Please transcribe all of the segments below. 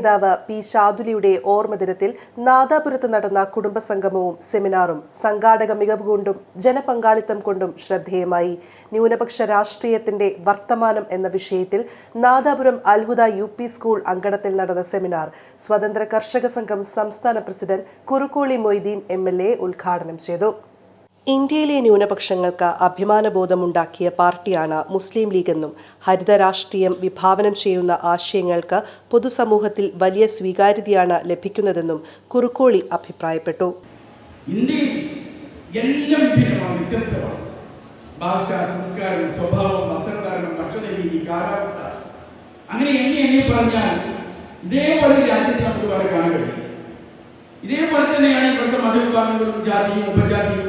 നേതാവ് പി ഷാദുലിയുടെ ഓർമ്മദിനത്തിൽ നാദാപുരത്ത് നടന്ന കുടുംബസംഗമവും സെമിനാറും സംഘാടക മികവ് കൊണ്ടും ജനപങ്കാളിത്തം കൊണ്ടും ശ്രദ്ധേയമായി. ന്യൂനപക്ഷ രാഷ്ട്രീയത്തിന്റെ വർത്തമാനം എന്ന വിഷയത്തിൽ Nadapuram Alhuda U P school അങ്കണത്തിൽ നടന്ന സെമിനാർ സ്വതന്ത്ര കർഷക സംഘം സംസ്ഥാന പ്രസിഡന്റ് കുറുക്കോളി മൊയ്തീൻ എം ഉദ്ഘാടനം ചെയ്തു. ഇന്ത്യയിലെ ന്യൂനപക്ഷങ്ങൾക്ക് അഭിമാനബോധമുണ്ടാക്കിയ പാർട്ടിയാണ് മുസ്ലിം ലീഗെന്നും ഹരിത രാഷ്ട്രീയം വിഭാവനം ചെയ്യുന്ന ആശയങ്ങൾക്ക് പൊതുസമൂഹത്തിൽ വലിയ സ്വീകാര്യതയാണ് ലഭിക്കുന്നതെന്നും കുറുക്കോളി അഭിപ്രായപ്പെട്ടു. എല്ലാം വ്യത്യസ്തമാണ്. സ്വഭാവം അങ്ങനെ എന്നെ എന്നെ ഇതേപോലെ ഇതേപോലെ തന്നെയാണ് ഇവിടുത്തെ മതവിഭാഗങ്ങളും ജാതിയും ഉപജാതിയും.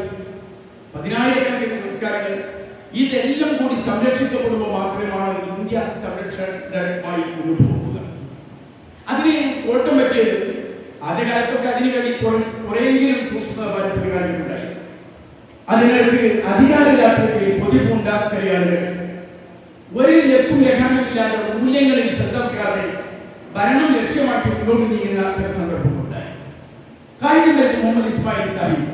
പതിനായിരക്കണക്കിന് സംസ്കാരങ്ങൾ ഇതെല്ലാം കൂടി സംരക്ഷിക്കപ്പെടുമ്പോൾ മാത്രമാണ് ഇന്ത്യ സംരക്ഷണമായി മുന്നോട്ട് പോകുക അതിന് കോട്ടം പറ്റിയത് ആദ്യകാലത്തൊക്കെ അതിനു വേണ്ടി കുറെ- കുറെയെങ്കിലും സൂക്ഷ്മത പാലിച്ചൊരു കാര്യമുണ്ടായി അതിനകത്ത് അധികാര രാഷ്ട്രീയത്തിൽ പൊതിപ്പുണ്ട ഒരു ലക്കും ലക്ഷണമില്ലാതെ മൂല്യങ്ങളിൽ ശ്രദ്ധ വയ്ക്കാതെ ഭരണം ലക്ഷ്യമാക്കി മുന്നോട്ട് നീങ്ങുന്ന ചില സന്ദർഭങ്ങളുണ്ടായി. കായികം മുഹമ്മദ് ഇസ്മായിൽ സാഹിബ്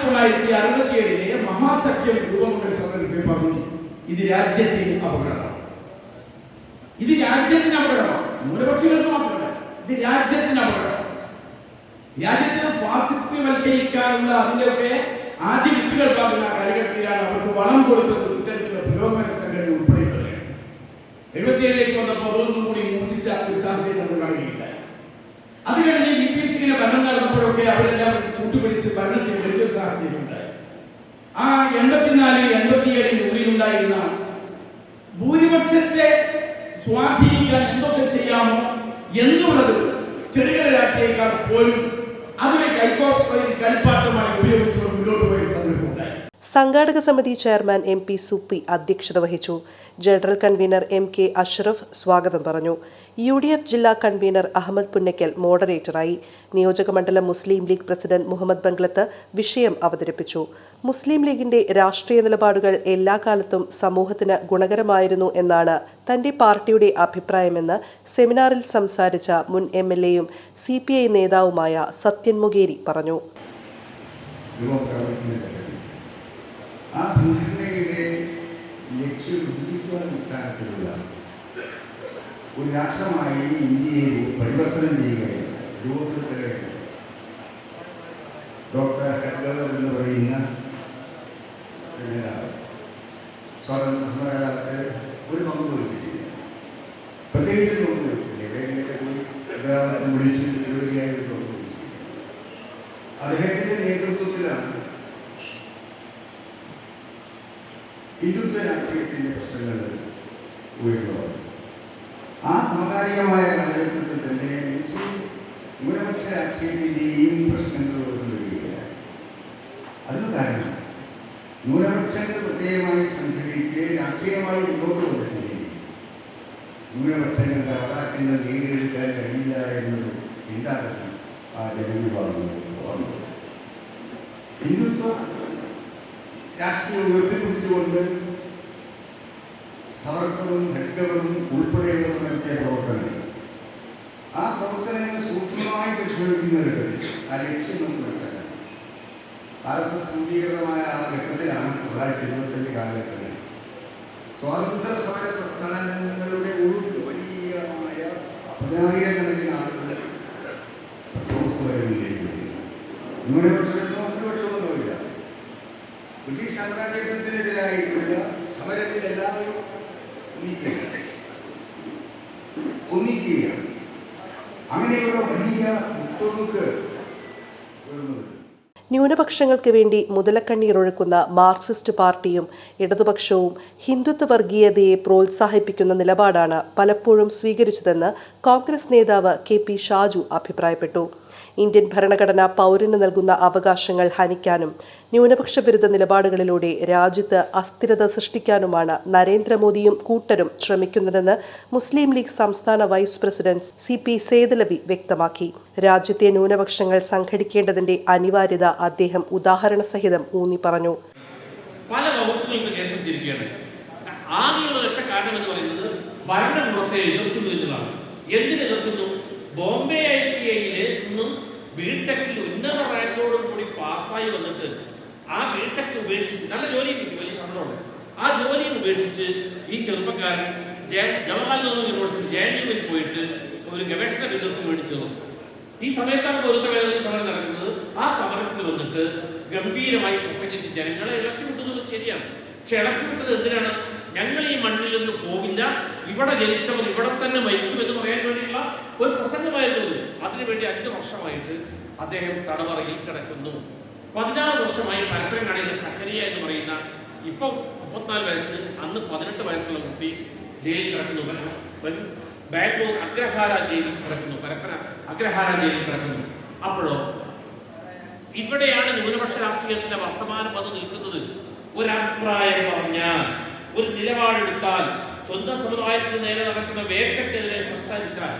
ആയിരത്തി തൊള്ളായിരത്തി അറുപത്തിയേഴിലെ മഹാസഖ്യം രൂപം കൊണ്ട സന്ദർഭത്തിൽ പറഞ്ഞു ഇത് രാജ്യത്തിന് അപകടമാണ്. ഇത് രാജ്യത്തിന് അപകടമാണ്. ന്യൂനപക്ഷങ്ങൾക്ക് മാത്രമല്ല ഇത് രാജ്യത്തിന് അപകടമാണ്. രാജ്യത്തെ ഫാസിസ്റ്റ് വൽക്കരിക്കാനുള്ള അതിന്റെയൊക്കെ ആദ്യ വിത്തുകൾ പാകുന്ന കാലഘട്ടത്തിലാണ് അവർക്ക് വളം കൊടുത്തത് ഇത്തരത്തിലുള്ള പുരോഗമന സംഘടന ഉൾപ്പെടെയുള്ളത് എഴുപത്തിയേഴിലേക്ക് വന്നപ്പോൾ അതൊന്നും കൂടി മൂർച്ഛിച്ച ഒരു സാഹചര്യം ഉണ്ടാകുകയുണ്ടായി അത് കഴിഞ്ഞ് നടന്നപ്പോഴൊക്കെ അവരെല്ലാം കൂട്ടുപിടിച്ച് ഭരണത്തിൽ വലിയ സാഹചര്യം ഉണ്ടായി ആ എൺപത്തിനാല് എൺപത്തിയേഴിന്റെ ഉള്ളിലുണ്ടായിരുന്ന ഭൂരിപക്ഷത്തെ സ്വാധീനിക്കാൻ എന്തൊക്കെ ചെയ്യാമോ എന്നുള്ളത് ചെറുകിട രാഷ്ട്രീയക്കാർ പോലും അതിനെ കൈക്കോ കൽപ്പാട്ടമായി ഉപയോഗിച്ചുകൊണ്ട് മുന്നോട്ട് പോയ സന്ദർഭം ഉണ്ടായി. സംഘാടക സമിതി ചെയർമാൻ എം പി സുപ്പി അധ്യക്ഷത വഹിച്ചു. General convener M K Ashraf സ്വാഗതം പറഞ്ഞു. യു ജില്ലാ കൺവീനർ അഹമ്മദ് പുന്നയ്ക്കൽ മോഡറേറ്ററായി നിയോജകമണ്ഡലം മുസ്ലിം ലീഗ് പ്രസിഡന്റ് മുഹമ്മദ് ബംഗ്ലത്ത് വിഷയം അവതരിപ്പിച്ചു. മുസ്ലിം ലീഗിന്റെ രാഷ്ട്രീയ നിലപാടുകൾ എല്ലാ കാലത്തും സമൂഹത്തിന് ഗുണകരമായിരുന്നു എന്നാണ് തന്റെ പാർട്ടിയുടെ അഭിപ്രായമെന്ന് സെമിനാറിൽ സംസാരിച്ച മുൻ എം എൽ എയും സി പി ഐ നേതാവുമായ സത്യൻ മുഗേരി പറഞ്ഞു. ആ ഒരു രാഷ്ട്രമായി ഇന്ത്യയെ പരിവർത്തനം ചെയ്യുകയാണ് രൂപപ്പെടുത്തുകയാണ് ഹിന്ദുത്വ രാഷ്ട്രീയത്തിന്റെ പ്രശ്നങ്ങൾ ഉയർന്നു. ആ സമകാലികമായ കാലഘട്ടത്തിൽ തന്നെ മുസ്ലിം ന്യൂനപക്ഷ രാഷ്ട്രീയത്തിന്റെയും പ്രശ്നങ്ങൾ ഉയർന്നു വരികയാണ് അതിന് കാരണം ന്യൂനപക്ഷങ്ങൾ പ്രത്യേകമായി സംഘടിച്ച് രാഷ്ട്രീയമായി മുന്നോട്ട് വന്നിട്ടുണ്ടെങ്കിൽ ന്യൂനപക്ഷങ്ങളുടെ അവകാശങ്ങൾ നേടിയെടുക്കാൻ കഴിയില്ല എന്നൊരു ചിന്താഗതി ആ ജനവിഭാഗങ്ങൾ ഹിന്ദുത്വ രാഷ്ട്രീയം ഉയർത്തിപ്പിടിച്ചുകൊണ്ട് സവർക്കറും ഹെഡ്ഗറും ഉൾപ്പെടെയുള്ളവർ നടത്തിയ പ്രവർത്തനങ്ങൾ. ആ പ്രവർത്തനങ്ങൾ സൂക്ഷ്മമായി പരിശോധിക്കുന്നത് ആ ലക്ഷ്യം നമുക്ക് മനസ്സിലാക്കാം. ആർ എസ് എസ് രൂപീകൃതമായ ആ ഘട്ടത്തിലാണ് തൊള്ളായിരത്തി എഴുപത്തഞ്ച് കാലഘട്ടത്തിൽ. സ്വാതന്ത്ര്യ സമര പ്രസ്ഥാനങ്ങളുടെ ഒഴുക്ക് വലിയമായ പതിനായിരക്കണക്കിന് ആളുകൾ പ്രക്ഷോഭസമരങ്ങളിലേക്ക് അങ്ങനെയുള്ള വലിയ വരുന്നത്. ന്യൂനപക്ഷങ്ങൾക്ക് വേണ്ടി മുതലക്കണ്ണീരൊഴുക്കുന്ന മാർക്സിസ്റ്റ് പാർട്ടിയും ഇടതുപക്ഷവും ഹിന്ദുത്വ വർഗീയതയെ പ്രോത്സാഹിപ്പിക്കുന്ന നിലപാടാണ് പലപ്പോഴും സ്വീകരിച്ചതെന്ന് കോൺഗ്രസ് നേതാവ് കെ പി ഷാജു അഭിപ്രായപ്പെട്ടു. ഇന്ത്യൻ ഭരണഘടന പൗരന് നൽകുന്ന അവകാശങ്ങൾ ഹനിക്കാനും ന്യൂനപക്ഷ വിരുദ്ധ നിലപാടുകളിലൂടെ രാജ്യത്ത് അസ്ഥിരത സൃഷ്ടിക്കാനുമാണ് നരേന്ദ്രമോദിയും കൂട്ടരും ശ്രമിക്കുന്നതെന്ന് മുസ്ലിം ലീഗ് സംസ്ഥാന vice president C P Sethalavi വ്യക്തമാക്കി. രാജ്യത്തെ ന്യൂനപക്ഷങ്ങൾ സംഘടിക്കേണ്ടതിന്റെ അനിവാര്യത അദ്ദേഹം ഉദാഹരണ സഹിതം ഊന്നി പറഞ്ഞു. പല ആകെയുള്ള ഒറ്റ കാരണം എന്ന് പറയുന്നത് ഭരണകൂടത്തെ എതിർക്കുന്നു എന്നതാണ് എന്തിനെതിർക്കുന്നു ബോംബെ ഐ ടി ഐയിൽ നിന്നും ബിടെക്കിൽ ഉന്നത റാങ്കോടും കൂടി പാസ്സായി വന്നിട്ട് ആ ബിടെക് ഉപേക്ഷിച്ച് നല്ല ജോലി വലിയ ശമ്പളമുണ്ട് ആ ജോലി ഉപേക്ഷിച്ച് ഈ ചെറുപ്പക്കാരൻ Jawaharlal Nehru university J N യുവിൽ പോയിട്ട് ഒരു ഗവേഷണ ബിരുദത്തിന് വേണ്ടി ഈ സമയത്താണ് പൊതുത്തവേദന സമരം നടക്കുന്നത്. ആ സമരത്തിൽ വന്നിട്ട് ഗംഭീരമായി പ്രസംഗിച്ച് ജനങ്ങളെ ഇളക്കി വിട്ടുന്നത് ശരിയാണ്. പക്ഷെ ഇളക്കി വിട്ടത് എന്തിനാണ്? ഞങ്ങൾ ഈ മണ്ണിൽ നിന്ന് പോവില്ല. ഇവിടെ ജനിച്ചവർ ഇവിടെ തന്നെ മരിക്കും എന്ന് പറയാൻ ഇത്. അതിനുവേണ്ടി അഞ്ച് വർഷമായിട്ട് അദ്ദേഹം തടവറയിൽ കിടക്കുന്നു. പതിനാറ് വർഷമായി പരപ്പരങ്ങാടിയിലെ സക്കരിയ എന്ന് പറയുന്ന ഇപ്പം മുപ്പത്തിനാല് വയസ്സിൽ അന്ന് പതിനെട്ട് വയസ്സുള്ള കുട്ടി ജയിലിൽ കിടക്കുന്നു. ബാംഗ്ലൂർ അഗ്രഹാര ജയിലിൽ കിടക്കുന്നു. പരപ്പന അഗ്രഹാര ജയിലിൽ കിടക്കുന്നു. അപ്പോഴോ ഇവിടെയാണ് ന്യൂനപക്ഷ രാഷ്ട്രീയത്തിന്റെ വർത്തമാനം അത് നിൽക്കുന്നത്. ഒരഭിപ്രായം പറഞ്ഞാൽ ഒരു നിലപാടെടുത്താൽ സ്വന്തം സമുദായത്തിന് നേരെ നടക്കുന്ന വേട്ടക്കെതിരെ സംസാരിച്ചാൽ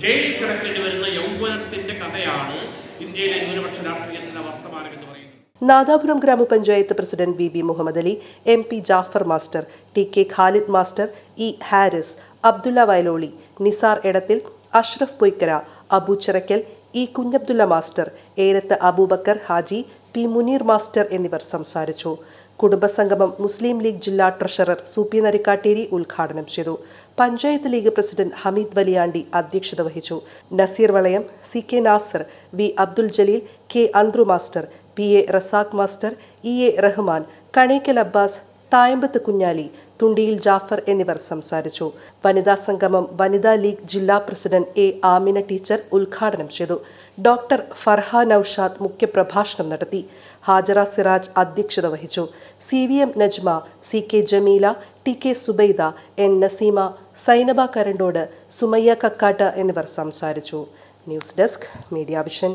ജയിലിൽ കിടക്കേണ്ടി വരുന്ന യൗവനത്തിന്റെ കഥയാണ് ഇന്ത്യയിലെ ന്യൂനപക്ഷ രാഷ്ട്രീയത്തിന്റെ വർത്തമാനം എന്ന് പറയുന്നത്. നാദാപുരം ഗ്രാമപഞ്ചായത്ത് president V B Muhammad Ali M P Jafar master T K Khalid master E Haris Abdulla Vayaloli Nisar Edathil Ashraf Poykkara Abu Chirakkal E Kunhabdulla master Erath Aboobacker Haji P Muneer master എന്നിവർ സംസാരിച്ചു. കുടുംബസംഗമം മുസ്ലിം ലീഗ് ജില്ലാ treasurer Soopy Narikkatteri ഉദ്ഘാടനം ചെയ്തു. Panchayat league president Hameed Valiyandi അധ്യക്ഷത വഹിച്ചു. Naseer Valayam C K Nasar V Abdul Jaleel K Anthru master P A Razak master E A Rahman Kanekkal Abbas Thayambath Kunhali Thundiyil Jafar എന്നിവർ സംസാരിച്ചു. വനിതാ സംഗമം വനിതാ ലീഗ് ജില്ലാ പ്രസിഡന്റ് എ ആമിന ടീച്ചർ ഉദ്ഘാടനം ചെയ്തു. ഡോക്ടർ ഫർഹ നൌഷാദ് മുഖ്യപ്രഭാഷണം നടത്തി. ഹാജറ സിറാജ് അധ്യക്ഷത വഹിച്ചു. C V M Najma C K Jameela T K Subaida N Naseema Sainaba Karandode Sumayya Kakkat എന്നിവർ സംസാരിച്ചു. News desk media vision.